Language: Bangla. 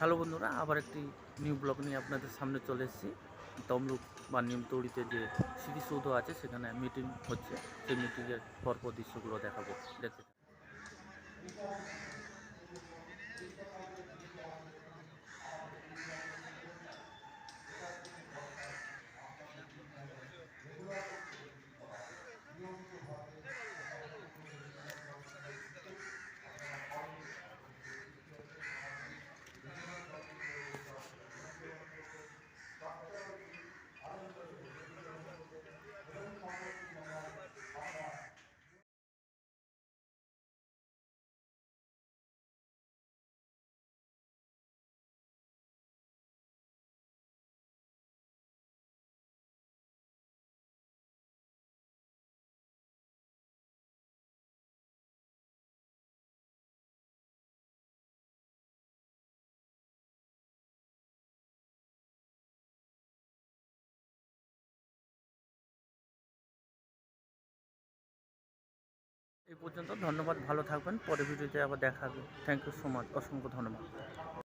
হ্যালো বন্ধুরা, আবার একটি নিউ ব্লগ নিয়ে আপনাদের সামনে চলে এসেছি। তমলুক বা নিমতৌড়িতে যে স্মৃতিসৌধ আছে, সেখানে মিটিং হচ্ছে। সেই মিটিংয়ের পরপর দৃশ্যগুলো দেখাবো। দেখতে এই পর্যন্ত, ধন্যবাদ, ভালো থাকবেন। পরে ভিডিওতে আবার দেখা হবে। থ্যাংক ইউ সো মাচ অসংখ্য ধন্যবাদ।